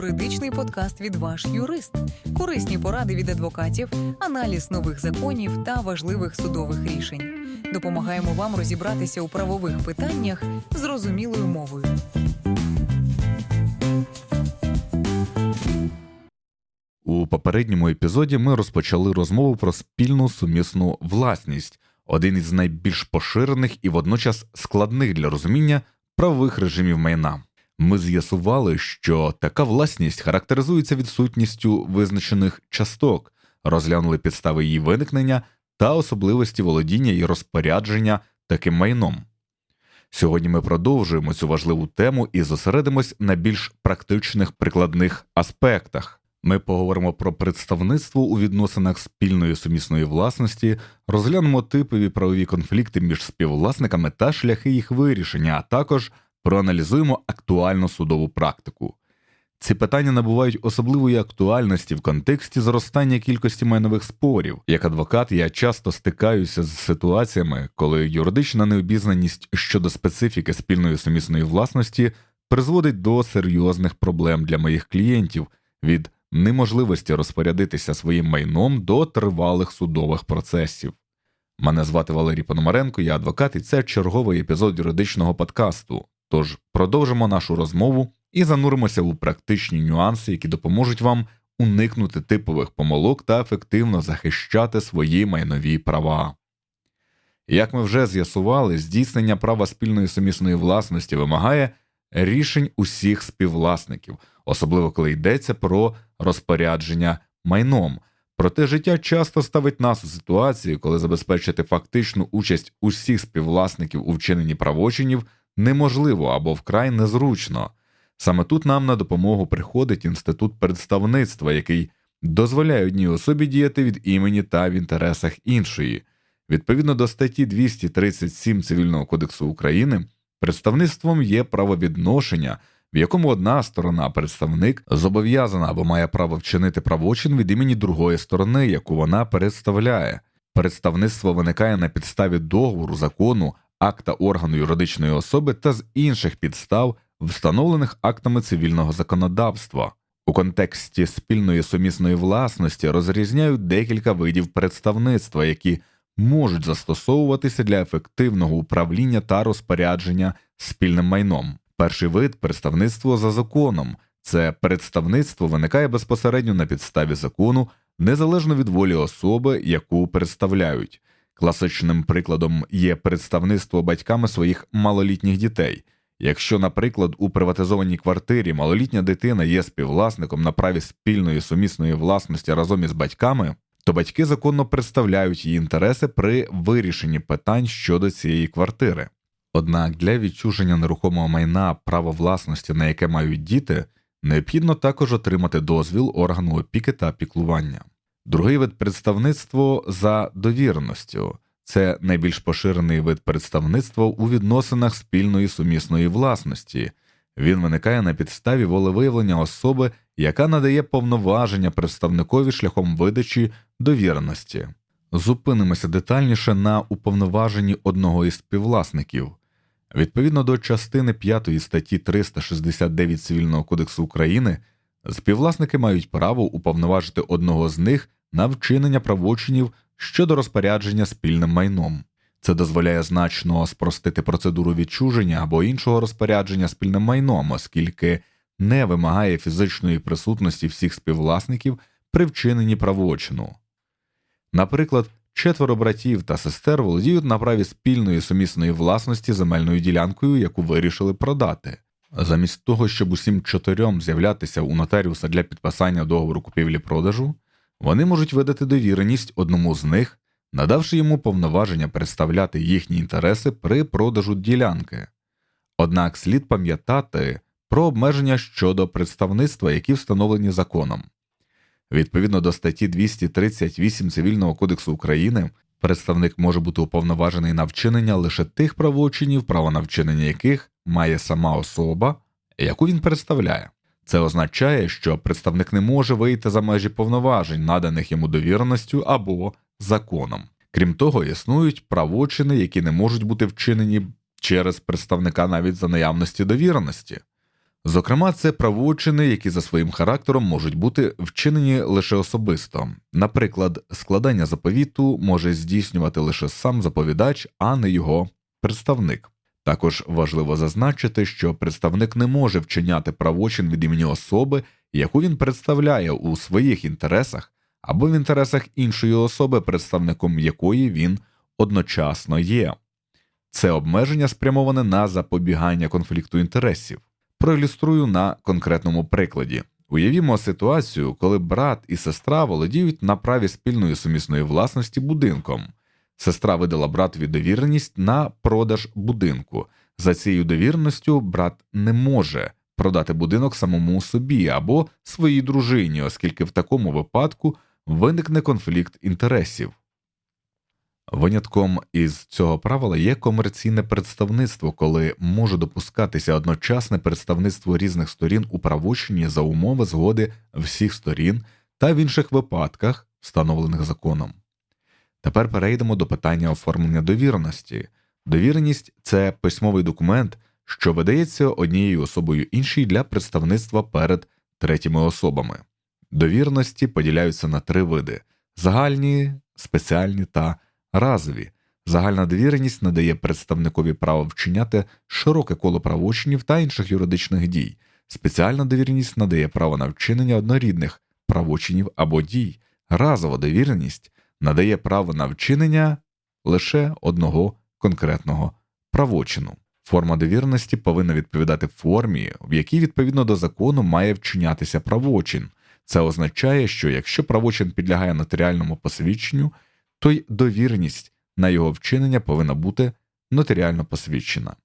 юридичний подкаст від ваш юрист, корисні поради від адвокатів, аналіз нових законів та важливих судових рішень. Допомагаємо вам розібратися у правових питаннях зрозумілою мовою. У попередньому епізоді ми розпочали розмову про спільну сумісну власність, один із найбільш поширених і водночас складних для розуміння правових режимів майна. Ми з'ясували, що така власність характеризується відсутністю визначених часток, розглянули підстави її виникнення та особливості володіння і розпорядження таким майном. Сьогодні ми продовжуємо цю важливу тему і зосередимось на більш практичних прикладних аспектах. Ми поговоримо про представництво у відносинах спільної сумісної власності, розглянемо типові правові конфлікти між співвласниками та шляхи їх вирішення, а також проаналізуємо актуальну судову практику. Ці питання набувають особливої актуальності в контексті зростання кількості майнових спорів. Як адвокат, я часто стикаюся з ситуаціями, коли юридична необізнаність щодо специфіки спільної сумісної власності призводить до серйозних проблем для моїх клієнтів від неможливості розпорядитися своїм майном до тривалих судових процесів. Мене звати Валерій Пономаренко, я адвокат, і це черговий епізод юридичного подкасту. Тож продовжимо нашу розмову і зануримося у практичні нюанси, які допоможуть вам уникнути типових помилок та ефективно захищати свої майнові права. Як ми вже з'ясували, здійснення права спільної сумісної власності вимагає рішень усіх співвласників, особливо коли йдеться про розпорядження майном. Проте життя часто ставить нас у ситуації, коли забезпечити фактичну участь усіх співвласників у вчиненні правочинів неможливо або вкрай незручно. Саме тут нам на допомогу приходить інститут представництва, який дозволяє одній особі діяти від імені та в інтересах іншої. Відповідно до статті 237 Цивільного кодексу України, представництвом є правовідношення, в якому одна сторона, представник, зобов'язана або має право вчинити правочин від імені другої сторони, яку вона представляє. Представництво виникає на підставі договору, закону, акта органу юридичної особи та з інших підстав, встановлених актами цивільного законодавства. У контексті спільної сумісної власності розрізняють декілька видів представництва, які можуть застосовуватися для ефективного управління та розпорядження спільним майном. Перший вид представництво за законом. Це представництво виникає безпосередньо на підставі закону, незалежно від волі особи, яку представляють. Класичним прикладом є представництво батьками своїх малолітніх дітей. Якщо, наприклад, у приватизованій квартирі малолітня дитина є співвласником на праві спільної сумісної власності разом із батьками, то батьки законно представляють її інтереси при вирішенні питань щодо цієї квартири. Однак для відчуження нерухомого майна право власності, на яке мають діти, необхідно також отримати дозвіл органу опіки та піклування. Другий вид представництво за довіреністю це найбільш поширений вид представництва у відносинах спільної сумісної власності. Він виникає на підставі волевиявлення особи, яка надає повноваження представникові шляхом видачі довіреності. Зупинимося детальніше на уповноваженні одного із співвласників. Відповідно до частини 5 статті 369 Цивільного кодексу України, співвласники мають право уповноважити одного з них на вчинення правочинів щодо розпорядження спільним майном. Це дозволяє значно спростити процедуру відчуження або іншого розпорядження спільним майном, оскільки не вимагає фізичної присутності всіх співвласників при вчиненні правочину. Наприклад, четверо братів та сестер володіють на праві спільної сумісної власності земельною ділянкою, яку вирішили продати. Замість того, щоб усім чотирьом з'являтися у нотаріуса для підписання договору купівлі-продажу, вони можуть видати довіреність одному з них, надавши йому повноваження представляти їхні інтереси при продажу ділянки. Однак слід пам'ятати про обмеження щодо представництва, які встановлені законом. Відповідно до статті 238 Цивільного кодексу України, представник може бути уповноважений на вчинення лише тих правочинів, право на вчинення яких має сама особа, яку він представляє. Це означає, що представник не може вийти за межі повноважень, наданих йому довіреністю або законом. Крім того, існують правочини, які не можуть бути вчинені через представника навіть за наявності довіреності. Зокрема, це правочини, які за своїм характером можуть бути вчинені лише особисто. Наприклад, складання заповіту може здійснювати лише сам заповідач, а не його представник. Також важливо зазначити, що представник не може вчиняти правочин від імені особи, яку він представляє у своїх інтересах або в інтересах іншої особи, представником якої він одночасно є. Це обмеження спрямоване на запобігання конфлікту інтересів. Проілюструю на конкретному прикладі. Уявімо ситуацію, коли брат і сестра володіють на праві спільної сумісної власності будинком. Сестра видала братові довіреність на продаж будинку. За цією довіреністю брат не може продати будинок самому собі або своїй дружині, оскільки в такому випадку виникне конфлікт інтересів. Винятком із цього правила є комерційне представництво, коли може допускатися одночасне представництво різних сторін у правочині за умови згоди всіх сторін та в інших випадках, встановлених законом. Тепер перейдемо до питання оформлення довіреності. Довіреність це письмовий документ, що видається однією особою іншій для представництва перед третіми особами. Довірності поділяються на три види: загальні, спеціальні та разові. Загальна довіреність надає представникові право вчиняти широке коло правочинів та інших юридичних дій. Спеціальна довіреність надає право на вчинення однорідних правочинів або дій. Разова довіреність надає право на вчинення лише одного конкретного правочину. Форма довіреності повинна відповідати формі, в якій відповідно до закону має вчинятися правочин. Це означає, що якщо правочин підлягає нотаріальному посвідченню, то й довіреність на його вчинення повинна бути нотаріально посвідчена.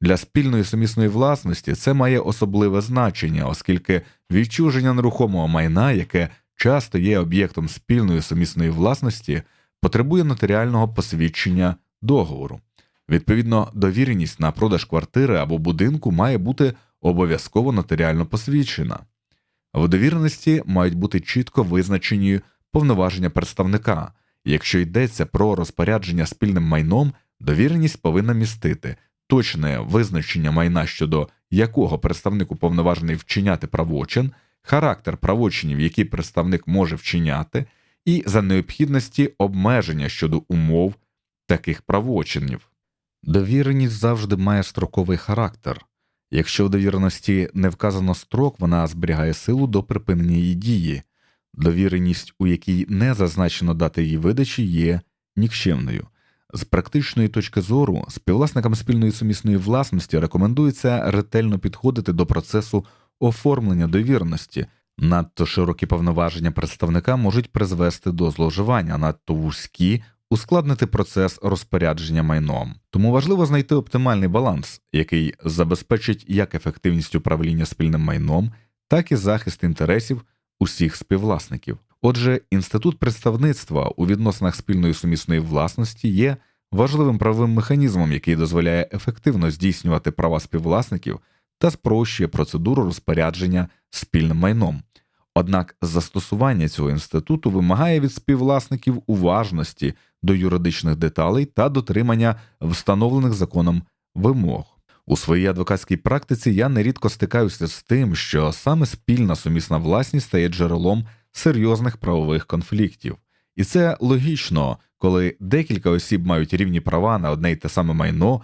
Для спільної сумісної власності це має особливе значення, оскільки відчуження нерухомого майна, яке часто є об'єктом спільної сумісної власності, потребує нотаріального посвідчення договору. Відповідно, довіреність на продаж квартири або будинку має бути обов'язково нотаріально посвідчена. В довіреності мають бути чітко визначені повноваження представника. Якщо йдеться про розпорядження спільним майном, довіреність повинна містити точне визначення майна щодо якого представник уповноважений вчиняти правочин, характер правочинів, які представник може вчиняти, і за необхідності обмеження щодо умов таких правочинів. Довіреність завжди має строковий характер. Якщо в довіреності не вказано строк, вона зберігає силу до припинення її дії. Довіреність, у якій не зазначено дати її видачі, є нікчемною. З практичної точки зору, співвласникам спільної сумісної власності рекомендується ретельно підходити до процесу оформлення довіреності. Надто широкі повноваження представника можуть призвести до зловживання, надто вузькі ускладнити процес розпорядження майном. Тому важливо знайти оптимальний баланс, який забезпечить як ефективність управління спільним майном, так і захист інтересів усіх співвласників. Отже, інститут представництва у відносинах спільної сумісної власності є важливим правовим механізмом, який дозволяє ефективно здійснювати права співвласників та спрощує процедуру розпорядження спільним майном. Однак застосування цього інституту вимагає від співвласників уважності до юридичних деталей та дотримання встановлених законом вимог. У своїй адвокатській практиці я нерідко стикаюся з тим, що саме спільна сумісна власність стає джерелом серйозних правових конфліктів. І це логічно, коли декілька осіб мають рівні права на одне й те саме майно,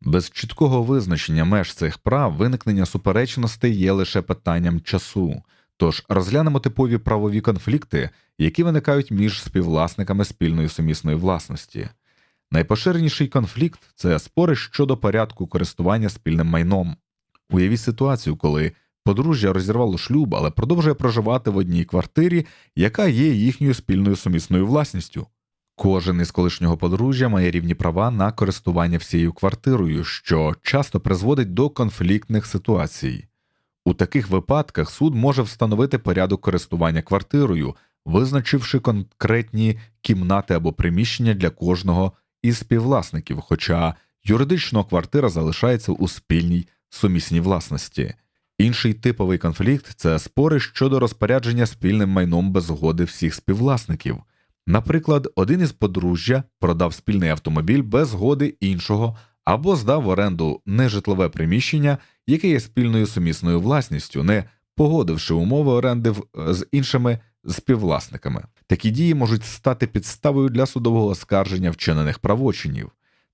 без чіткого визначення меж цих прав виникнення суперечностей є лише питанням часу. Тож розглянемо типові правові конфлікти, які виникають між співвласниками спільної сумісної власності. Найпоширеніший конфлікт це спори щодо порядку користування спільним майном. Уявіть ситуацію, коли подружжя розірвало шлюб, але продовжує проживати в одній квартирі, яка є їхньою спільною сумісною власністю. Кожен із колишнього подружжя має рівні права на користування всією квартирою, що часто призводить до конфліктних ситуацій. У таких випадках суд може встановити порядок користування квартирою, визначивши конкретні кімнати або приміщення для кожного із співвласників, хоча юридично квартира залишається у спільній сумісній власності. Інший типовий конфлікт це спори щодо розпорядження спільним майном без згоди всіх співвласників. Наприклад, один із подружжя продав спільний автомобіль без згоди іншого або здав в оренду нежитлове приміщення, яке є спільною сумісною власністю, не погодивши умови оренди з іншими співвласниками. Такі дії можуть стати підставою для судового оскарження вчинених правочинів.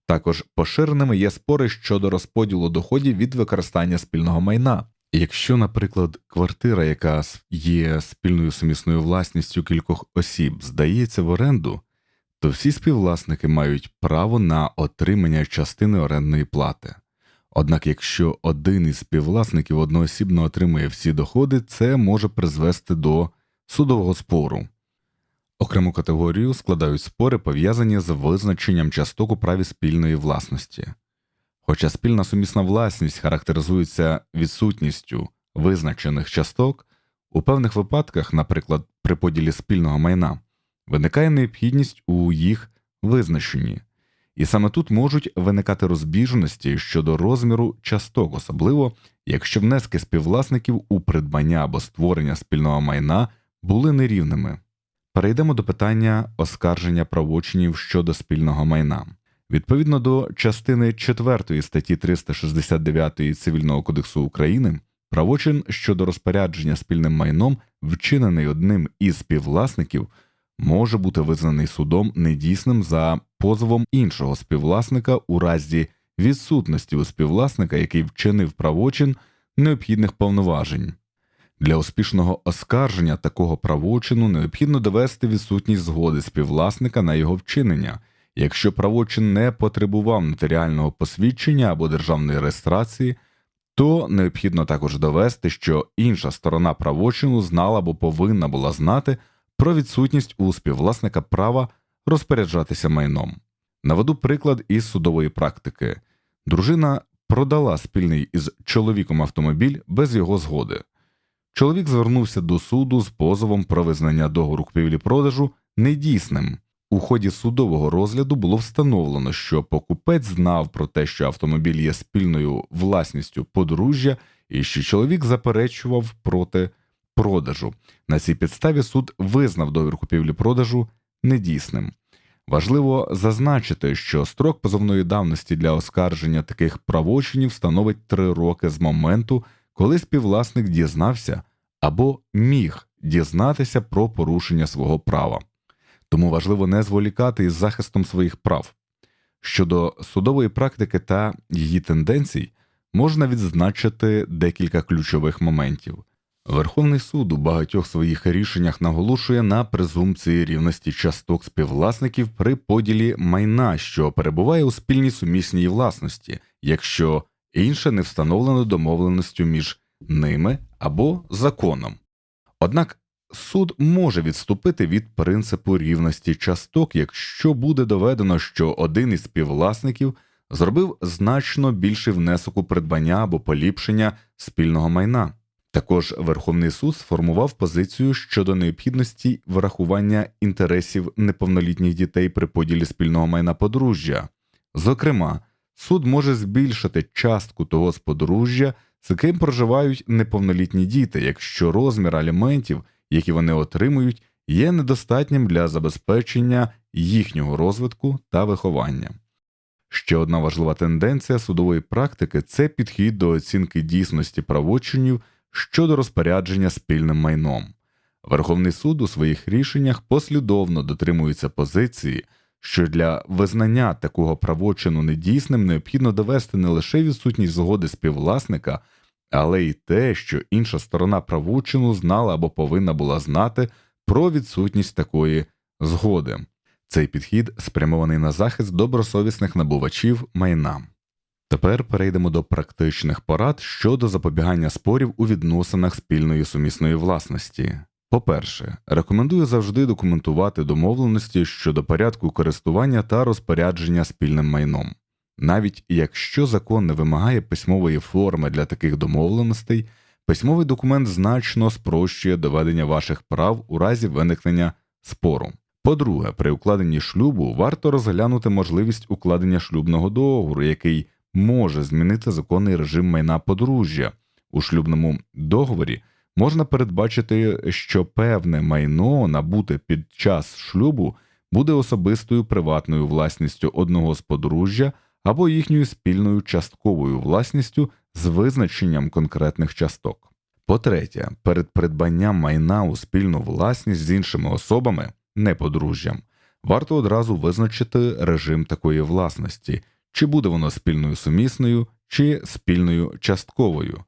Також поширеними є спори щодо розподілу доходів від використання спільного майна. Якщо, наприклад, квартира, яка є спільною сумісною власністю кількох осіб, здається в оренду, то всі співвласники мають право на отримання частини орендної плати. Однак, якщо один із співвласників одноосібно отримує всі доходи, це може призвести до судового спору. Окрему категорію складають спори, пов'язані з визначенням часток у праві спільної власності. Хоча спільна сумісна власність характеризується відсутністю визначених часток, у певних випадках, наприклад, при поділі спільного майна, виникає необхідність у їх визначенні, і саме тут можуть виникати розбіжності щодо розміру часток, особливо якщо внески співвласників у придбання або створення спільного майна були нерівними. Перейдемо до питання оскарження правочинів щодо спільного майна. Відповідно до частини 4 статті 369 Цивільного кодексу України, правочин щодо розпорядження спільним майном, вчинений одним із співвласників, може бути визнаний судом недійсним за позовом іншого співвласника у разі відсутності у співвласника, який вчинив правочин необхідних повноважень. Для успішного оскарження такого правочину необхідно довести відсутність згоди співвласника на його вчинення. Якщо правочин не потребував нотаріального посвідчення або державної реєстрації, то необхідно також довести, що інша сторона правочину знала або повинна була знати про відсутність у співвласника права розпоряджатися майном. Наведу приклад із судової практики. Дружина продала спільний із чоловіком автомобіль без його згоди. Чоловік звернувся до суду з позовом про визнання договору купівлі-продажу недійсним. У ході судового розгляду було встановлено, що покупець знав про те, що автомобіль є спільною власністю подружжя, і що чоловік заперечував проти продажу. На цій підставі суд визнав договір купівлі-продажу недійсним. Важливо зазначити, що строк позовної давності для оскарження таких правочинів становить три роки з моменту, коли співвласник дізнався або міг дізнатися про порушення свого права. Тому важливо не зволікати із захистом своїх прав. Щодо судової практики та її тенденцій, можна відзначити декілька ключових моментів. Верховний суд у багатьох своїх рішеннях наголошує на презумпції рівності часток співвласників при поділі майна, що перебуває у спільній сумісній власності, якщо інше не встановлено домовленістю між ними або законом. Однак суд може відступити від принципу рівності часток, якщо буде доведено, що один із співвласників зробив значно більший внесок у придбання або поліпшення спільного майна. Також Верховний суд сформував позицію щодо необхідності врахування інтересів неповнолітніх дітей при поділі спільного майна подружжя. Зокрема, суд може збільшити частку того з подружжя, з ким проживають неповнолітні діти, якщо розмір аліментів, які вони отримують, є недостатнім для забезпечення їхнього розвитку та виховання. Ще одна важлива тенденція судової практики це підхід до оцінки дійсності правочинів щодо розпорядження спільним майном. Верховний суд у своїх рішеннях послідовно дотримується позиції, що для визнання такого правочину недійсним необхідно довести не лише відсутність згоди співвласника, але й те, що інша сторона правочину знала або повинна була знати про відсутність такої згоди. Цей підхід спрямований на захист добросовісних набувачів майна. Тепер перейдемо до практичних порад щодо запобігання спорів у відносинах спільної сумісної власності. По-перше, рекомендую завжди документувати домовленості щодо порядку користування та розпорядження спільним майном. Навіть якщо закон не вимагає письмової форми для таких домовленостей, письмовий документ значно спрощує доведення ваших прав у разі виникнення спору. По-друге, при укладенні шлюбу варто розглянути можливість укладення шлюбного договору, який може змінити законний режим майна подружжя. У шлюбному договорі можна передбачити, що певне майно набуте під час шлюбу буде особистою приватною власністю одного з подружжя, або їхньою спільною частковою власністю з визначенням конкретних часток. По-третє, перед придбанням майна у спільну власність з іншими особами, не подружжям, варто одразу визначити режим такої власності, чи буде воно спільною сумісною, чи спільною частковою.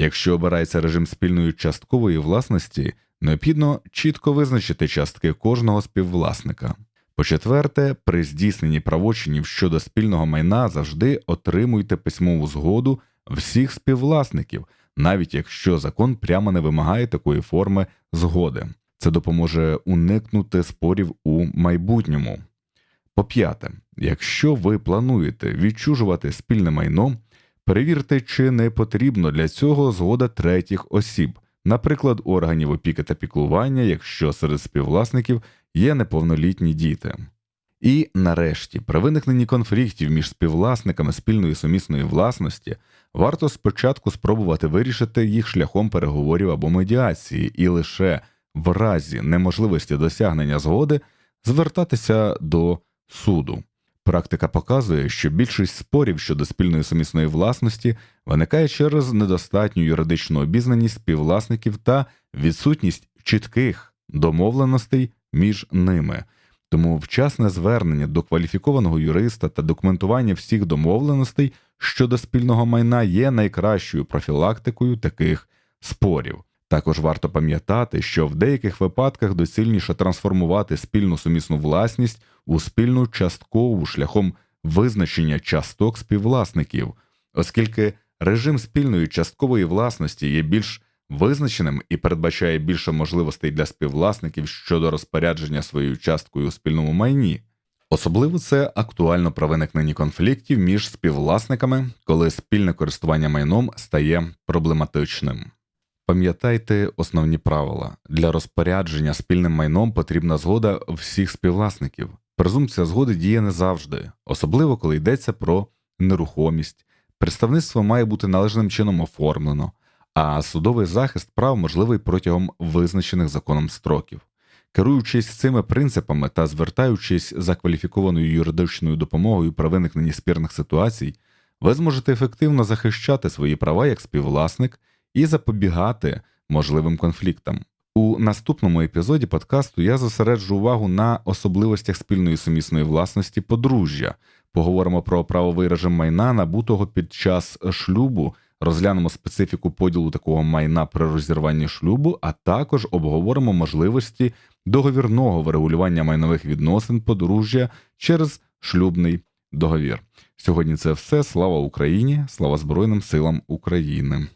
Якщо обирається режим спільної часткової власності, необхідно чітко визначити частки кожного співвласника. По-четверте, при здійсненні правочинів щодо спільного майна завжди отримуйте письмову згоду всіх співвласників, навіть якщо закон прямо не вимагає такої форми згоди. Це допоможе уникнути спорів у майбутньому. По-п'яте, якщо ви плануєте відчужувати спільне майно, перевірте, чи не потрібно для цього згода третіх осіб, наприклад, органів опіки та піклування, якщо серед співвласників є неповнолітні діти. І нарешті, при виникненні конфліктів між співвласниками спільної сумісної власності варто спочатку спробувати вирішити їх шляхом переговорів або медіації, і лише в разі неможливості досягнення згоди звертатися до суду. Практика показує, що більшість спорів щодо спільної сумісної власності виникає через недостатню юридичну обізнаність співвласників та відсутність чітких домовленостей між ними. Тому вчасне звернення до кваліфікованого юриста та документування всіх домовленостей щодо спільного майна є найкращою профілактикою таких спорів. Також варто пам'ятати, що в деяких випадках доцільніше трансформувати спільну сумісну власність у спільну часткову шляхом визначення часток співвласників, оскільки режим спільної часткової власності є більш визначеним і передбачає більше можливостей для співвласників щодо розпорядження своєю часткою у спільному майні. Особливо це актуально при виникненні конфліктів між співвласниками, коли спільне користування майном стає проблематичним. Пам'ятайте основні правила для розпорядження спільним майном потрібна згода всіх співвласників. Презумпція згоди діє не завжди, особливо коли йдеться про нерухомість. Представництво має бути належним чином оформлено, а судовий захист прав можливий протягом визначених законом строків. Керуючись цими принципами та звертаючись за кваліфікованою юридичною допомогою при виникненні спірних ситуацій, ви зможете ефективно захищати свої права як співвласник і запобігати можливим конфліктам. У наступному епізоді подкасту я зосереджу увагу на особливостях спільної сумісної власності подружжя. Поговоримо про правовий режим майна, набутого під час шлюбу, розглянемо специфіку поділу такого майна при розірванні шлюбу, а також обговоримо можливості договірного врегулювання майнових відносин подружжя через шлюбний договір. Сьогодні це все. Слава Україні! Слава Збройним силам України!